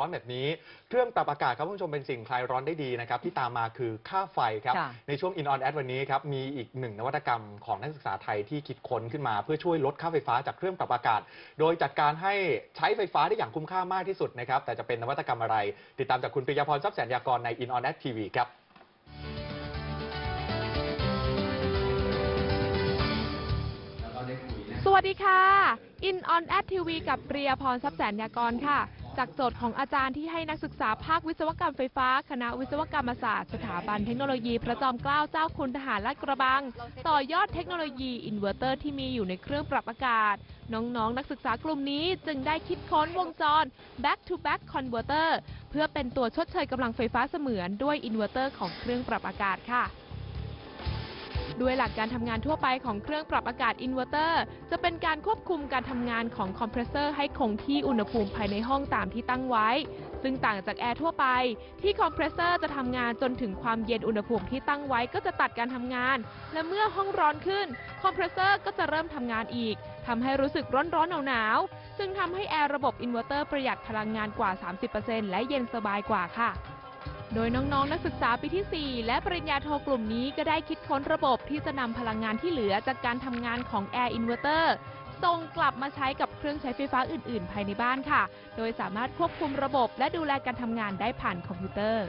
ร้อนแบบนี้เครื่องปรับอากาศครับคุณผู้ชมเป็นสิ่งคลายร้อนได้ดีนะครับที่ตามมาคือค่าไฟครับค่ะในช่วง In On Ad วันนี้ครับมีอีกหนึ่งนวัตกรรมของนักศึกษาไทยที่คิดค้นขึ้นมา เพื่อช่วยลดค่าไฟฟ้าจากเครื่องปรับอากาศ โดยจัดการให้ใช้ไฟฟ้าได้อย่างคุ้มค่ามากที่สุดนะครับแต่จะเป็นนวัตกรรมอะไร ติดตามจากคุณปริยาพรทรัพย์แสนยากรใน In On Ad TV ครับสวัสดีค่ะ In On Ad TV กับเปรียพรทรัพย์แสนยากรค่ะ จากโจทย์ของอาจารย์ที่ให้นักศึกษาภาควิศวกรรมไฟฟ้า คณะวิศวกรรมศาสตร์สถาบันเทคโนโลยีพระจอมเกล้าเจ้าคุณทหารลาดกระบัง ต่อยอดเทคโนโลยีอินเวอร์เตอร์ที่มีอยู่ในเครื่องปรับอากาศ น้องๆ นักศึกษากลุ่มนี้จึงได้คิดค้นวงจร back to back converter เพื่อเป็นตัวชดเชยกำลังไฟฟ้าเสมือนด้วยอินเวอร์เตอร์ของเครื่องปรับอากาศค่ะ ด้วยหลักการทำงานทั่วไปของเครื่องปรับอากาศอินเวอร์เตอร์ จะเป็นการควบคุมการทำงานของคอมเพรสเซอร์ให้คงที่อุณหภูมิภายในห้องตามที่ตั้งไว้ ซึ่งต่างจากแอร์ทั่วไป ที่คอมเพรสเซอร์จะทำงานจนถึงความเย็นอุณหภูมิที่ตั้งไว้ก็จะตัดการทำงาน และเมื่อห้องร้อนขึ้น คอมเพรสเซอร์ก็จะเริ่มทำงานอีกทำให้รู้สึกร้อนร้อนหนาวหนาวๆจึงทำให้แอร์ระบบอินเวอร์เตอร์ประหยัดพลังงานกว่า 30%และเย็นสบายกว่าค่ะ โดยน้องๆ นักศึกษาปีที่ 4 และปริญญาโทกลุ่มนี้ก็ได้คิดค้นระบบที่จะนำพลังงานที่เหลือจากการทำงานของ Air Inverter ส่งกลับมาใช้กับเครื่องใช้ไฟฟ้าอื่นๆ ภายในบ้านค่ะ โดยสามารถควบคุมระบบและดูแลการทำงานได้ผ่านคอมพิวเตอร์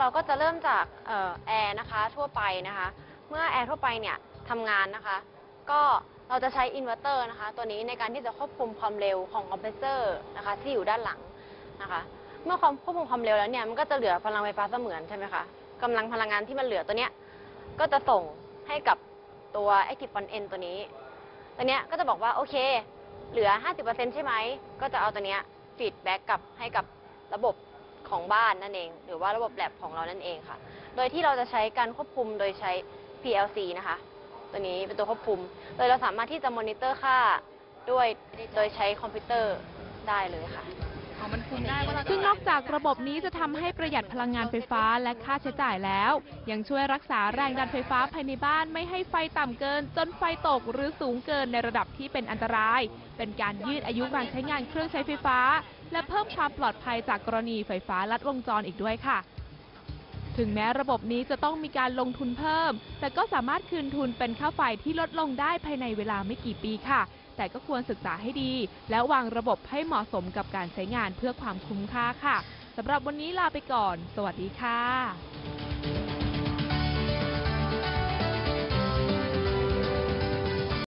เราก็จะเริ่มจากแอร์นะคะทั่วไปนะคะ เมื่อแอร์ทั่วไปเนี่ยทำงานนะคะ ก็เราจะใช้อินเวอร์เตอร์นะคะ ตัวนี้ในการที่จะควบคุมความเร็วของคอมเพรสเซอร์นะคะที่อยู่ด้านหลังนะคะ เมื่อความควบคุมความเร็วแล้วเนี่ยมันก็จะเหลือพลังไฟฟ้าเสมือนใช่ไหมคะกำลังพลังงานที่มันเหลือตัวเนี้ยก็จะส่งให้กับตัว Active Front End ตัวนี้ ตัวเนี้ยก็จะบอกว่าโอเค เหลือ 50%ใช่ไหม ก็จะเอาตัวเนี้ยฟีดแบ็กกลับให้กับระบบของบ้านนั่นเอง หรือว่าระบบแลบของเรานั่นเองค่ะ โดยที่เราจะใช้การควบคุมโดยใช้ PLC นะคะ ตัวนี้เป็นตัวควบคุม โดยเราสามารถที่จะมอนิเตอร์ค่าด้วยโดยใช้คอมพิวเตอร์ได้เลยค่ะ ซึ่งนอกจากระบบนี้จะทำให้ประหยัดพลังงานไฟฟ้าและค่าใช้จ่ายแล้ว ยังช่วยรักษาแรงดันไฟฟ้าภายในบ้านไม่ให้ไฟต่ำเกิน จนไฟตกหรือสูงเกินในระดับที่เป็นอันตราย เป็นการยืดอายุการใช้งานเครื่องใช้ไฟฟ้า และเพิ่มความปลอดภัยจากกรณีไฟฟ้าลัดวงจรอีกด้วยค่ะ ถึงแม้ระบบนี้จะต้องมีการลงทุนเพิ่ม แต่ก็สามารถคืนทุนเป็นค่าไฟที่ลดลงได้ภายในเวลาไม่กี่ปีค่ะ แต่ก็ควรศึกษาให้ดี และวางระบบให้เหมาะสมกับการใช้งานเพื่อความคุ้มค่าค่ะสำหรับวันนี้ลาไปก่อน สวัสดีค่ะ